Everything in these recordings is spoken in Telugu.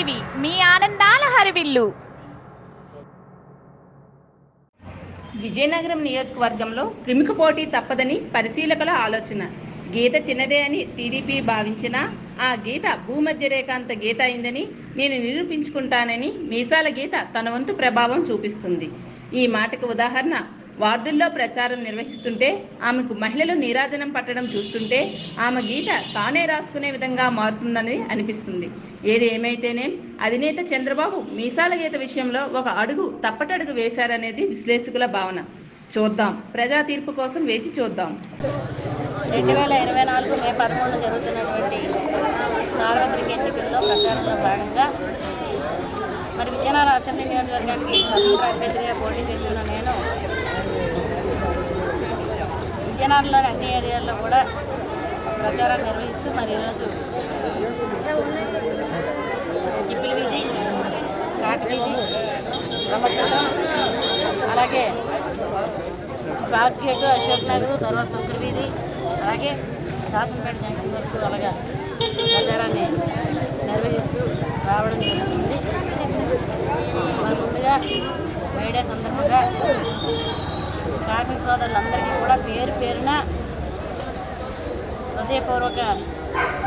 టీవీ మీ ఆనందాల హరివిల్లు. విజయనగరం నియోజకవర్గంలో త్రిముఖ పోటీ తప్పదని పరిశీలకుల ఆలోచన. గీత చిన్నదే అని టీడీపీ భావించినా ఆ గీత భూమధ్య రేఖాంత గీత అయిందని నేను నిరూపించుకుంటానని మీసాల గీత తన వంతు ప్రభావం చూపిస్తుంది. ఈ మాటకు ఉదాహరణ వార్డుల్లో ప్రచారం నిర్వహిస్తుంటే ఆమెకు మహిళలు నీరాజనం పట్టడం చూస్తుంటే ఆమె గీత తానే రాసుకునే విధంగా మారుతుందని అనిపిస్తుంది. ఏది ఏమైతేనేం అధినేత చంద్రబాబు మీసాల గీత విషయంలో ఒక అడుగు తప్పటడుగు వేశారనేది విశ్లేషకుల భావన. చూద్దాం. ప్రజా తీర్పు కోసం వేచి చూద్దాం. రెండు వేల ఇరవై నాలుగు మే పదమూడు జరుగుతున్నటువంటి సార్వత్రిక ఎన్నికల్లో ప్రచారంలో భాగంగా మరి విజయనగరం అసెంబ్లీ నియోజకవర్గానికి స్వతంత్ర అభ్యర్థిగా పోటీ చేస్తున్న నేను విజయనగరంలోని అన్ని ఏరియాల్లో కూడా ప్రచారం నిర్వహిస్తూ మరి ఈరోజు ఇప్పిలి వీధి కాటి వీధి అలాగే పార్క్ గేటు అశోక్ నగర్ తర్వాత శుక్ర వీధి అలాగే దాసంపేట జంక్షన్ వరకు అలాగా ప్రచారాన్ని నిర్వహిస్తూ రావడం జరుగుతుంది. మరి ముందుగా మైడే సందర్భంగా కార్మిక సోదరులందరికీ కూడా పేరు పేరున హృదయపూర్వక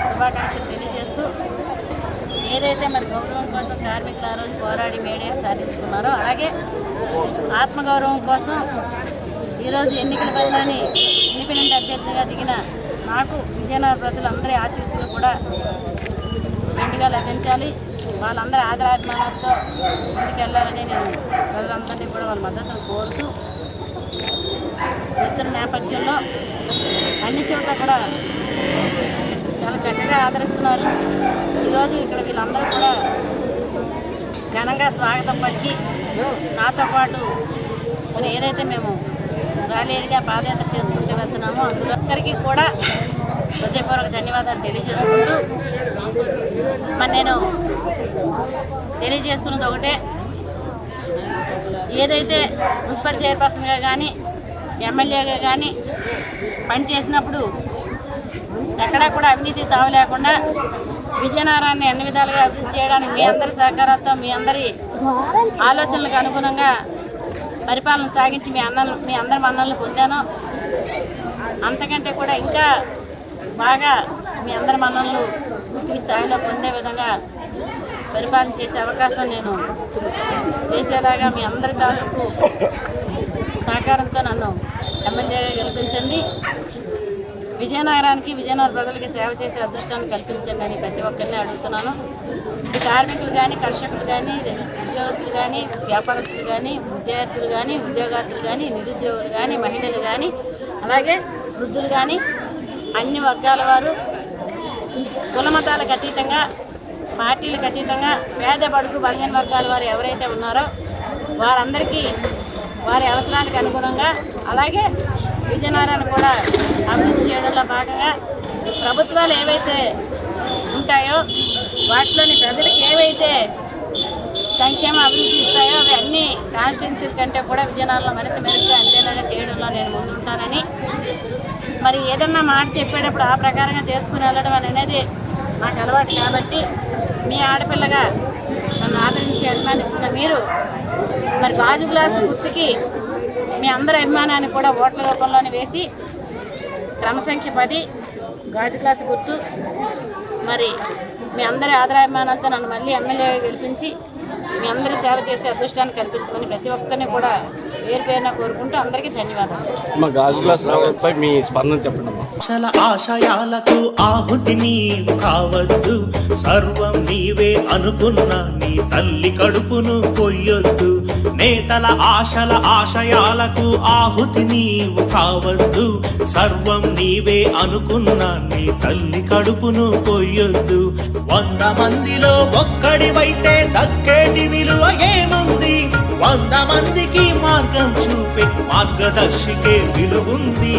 శుభాకాంక్షలు తెలియజేస్తూ ఏదైతే మరి గౌరవం కోసం కార్మికులు ఆ రోజు పోరాడి మేడేని సాధించుకున్నారో అలాగే ఆత్మగౌరవం కోసం ఈరోజు ఎన్నికల బరిలోని ఇండిపెండెంట్ అభ్యర్థిగా దిగిన నాకు విజయనగర ప్రజలందరి ఆశీస్సులు కూడా మెండుగా లభించాలి. వాళ్ళందరి ఆదరాభిమానాలతో ముందుకెళ్ళాలని నేను ప్రజలందరినీ కూడా వాళ్ళ మద్దతు కోరుతూ వెళ్తున్న నేపథ్యంలో అన్ని చోట్ల కూడా చాలా చక్కగా ఆదరిస్తున్నారు. ఈరోజు ఇక్కడ వీళ్ళందరూ కూడా ఘనంగా స్వాగతం పలికి నాతో పాటు మరి ఏదైతే మేము ర్యాలీగా పాదయాత్ర చేసుకుంటూ వెళ్తున్నామో అందులో ఒక్కరికి కూడా హృదయపూర్వక ధన్యవాదాలు తెలియజేసుకుంటూ మరి నేను తెలియజేస్తున్నది ఒకటే. ఏదైతే మున్సిపల్ చైర్పర్సన్గా కానీ ఎమ్మెల్యేగా కానీ పనిచేసినప్పుడు ఎక్కడా కూడా అవినీతి తావు లేకుండా విజయనగరాన్ని అన్ని విధాలుగా అభివృద్ధి చేయడానికి మీ అందరి సహకారంతో మీ అందరి ఆలోచనలకు అనుగుణంగా పరిపాలన సాగించి మీ అన్న మీ అందరి మన్నలను పొందాను. అంతకంటే కూడా ఇంకా బాగా మీ అందరి మన్నలను పూర్తి స్థాయిలో పొందే విధంగా పరిపాలన చేసే అవకాశం నేను చేసేలాగా మీ అందరి తాలూకు సహకారంతో నన్ను ఎమ్మెల్యేగా గెలిపించండి. విజయనగరానికి విజయనగర ప్రజలకి సేవ చేసే అదృష్టాన్ని కల్పించండి అని ప్రతి ఒక్కరిని అడుగుతున్నాను. కార్మికులు కానీ కర్షకులు కానీ ఉద్యోగస్తులు కానీ వ్యాపారస్తులు కానీ విద్యార్థులు కానీ ఉద్యోగార్థులు కానీ నిరుద్యోగులు కానీ మహిళలు కానీ అలాగే వృద్ధులు కానీ అన్ని వర్గాల వారు కులమతాలకు అతీతంగా పార్టీలకు అతీతంగా పేద బడుగు బలహీన వర్గాల వారు ఎవరైతే ఉన్నారో వారందరికీ వారి అవసరానికి అనుగుణంగా అలాగే విజయనగరాన్ని కూడా అభివృద్ధి చేయడంలో భాగంగా ప్రభుత్వాలు ఏవైతే ఉంటాయో వాటిలోని ప్రజలకు ఏవైతే సంక్షేమ అభివృద్ధి ఇస్తాయో అవి అన్ని కాన్స్టిట్యున్సీల కంటే కూడా విజయనగరంలో మరింత మెరుగ్గా అందేలాగా చేయడంలో నేను ముందుంటానని. మరి ఏదన్నా మాట చెప్పేటప్పుడు ఆ ప్రకారంగా చేసుకుని వెళ్ళడం అనేది నాకు అలవాటు కాబట్టి మీ ఆడపిల్లగా నన్ను ఆదరించి అభిమానిస్తున్న మీరు మరి గాజు గ్లాసు గుర్తుకి మీ అందరి అభిమానాన్ని కూడా ఓట్ల రూపంలోనే వేసి క్రమసంఖ్య పది గాజు గ్లాసు గుర్తు మరి మీ అందరి ఆదరాభిమానాలతో నన్ను మళ్ళీ ఎమ్మెల్యేగా గెలిపించి మీ అందరి సేవ చేసే అదృష్టాన్ని కల్పించమని ప్రతి ఒక్కరిని కూడా పేరు పేరున కోరుకుంటూ అందరికీ ధన్యవాదాలు. మా గాజు గ్లాస్ రావడంపై మీ స్పందన చెప్పండి అమ్మా. ఆశల ఆశయాలకు ఆహుతి నీవు కావద్దు. సర్వం నీవే అనుకున్న నీ తల్లి కడుపును కొయ్యొద్దు. నేతల ఆశల ఆశయాలకు ఆహుతి నీవు కావద్దు. సర్వం నీవే అనుకున్న నీ తల్లి కడుపును కొయ్యొద్దు. వంద మందిలో ఒక్కడివైతే దక్కేటి విలువ ఏముంది? వంద మందికి మార్గం చూపే మార్గదర్శికే విలువుంది.